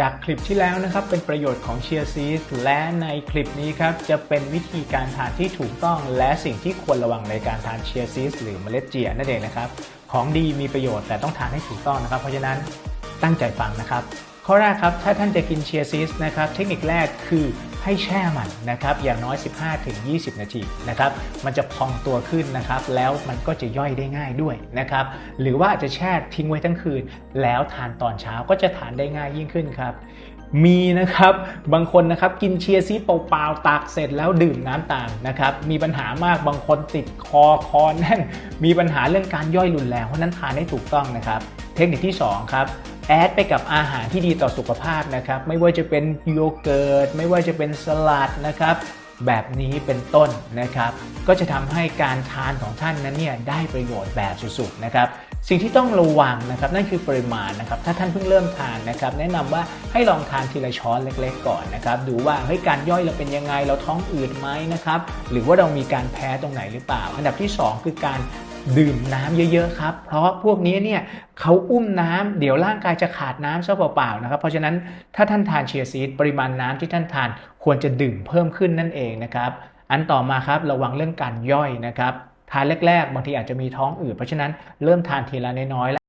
จากคลิปที่แล้วนะครับเป็นประโยชน์ของเชียร์ซีสและในคลิปนี้ครับจะเป็นวิธีการทานที่ถูกต้องและสิ่งที่ควรระวังในการทานเชียร์ซีสหรือเมล็ดเจียนั่นเองนะครับของดีมีประโยชน์แต่ต้องทานให้ถูกต้องนะครับ เพราะฉะนั้นตั้งใจฟังนะครับ ข้อแรกครับถ้าท่านจะกินเชียร์ซีสนะครับเทคนิคแรกคือ ให้แช่มันนะครับอย่างน้อย 15-20 นาทีนะครับมันจะพองตัวขึ้นนะครับแล้วมันก็จะย่อยได้ง่ายด้วยนะครับหรือว่าจะแช่ทิ้งไว้ทั้งคืน แล้วทานตอนเช้าก็จะทานได้ง่ายยิ่งขึ้นครับมีนะครับบางคนนะครับกินเชียร์ซีเปล่าๆตากเสร็จแล้วดื่มน้ำตามนะครับมีปัญหามากบางคนติดคอคอแน่น มีปัญหาเรื่องการย่อยรุนแรงเพราะนั้นทานให้ถูกต้องนะครับ เทคนิคที่สองครับ แอดไปกับอาหารที่ดีต่อสุขภาพนะครับ ไม่ว่าจะเป็นโยเกิร์ต ไม่ว่าจะเป็นสลัดนะครับ แบบนี้เป็นต้นนะครับ ก็จะทำให้การทานของท่านนั้นเนี่ยได้ประโยชน์แบบสุดๆนะครับสิ่งที่ต้องระวังนะครับนั่นคือปริมาณนะครับถ้าท่านเพิ่งเริ่มทานนะครับแนะนำว่าให้ลองทานทีละช้อนเล็กๆก่อนนะครับดูว่าเฮ้ยการย่อยเราเป็นยังไงเราท้องอืดไหมนะครับหรือว่าเรามีการแพ้ตรงไหนหรือเปล่า อันดับที่สองคือการ ดื่มน้ำเยอะๆครับ เพราะพวกนี้เนี่ยเขาอุ้มน้ำเดี๋ยวร่างกายจะขาดน้ำซะเปล่าๆนะครับ เพราะฉะนั้นถ้าท่านทานเชียร์ซีดปริมาณน้ำที่ท่านทานควรจะดื่มเพิ่มขึ้นนั่นเองนะครับ อันต่อมาครับระวังเรื่องการย่อยนะครับทานแรกๆบางทีอาจจะมีท้องอืดเพราะฉะนั้นเริ่มทานทีละน้อยๆ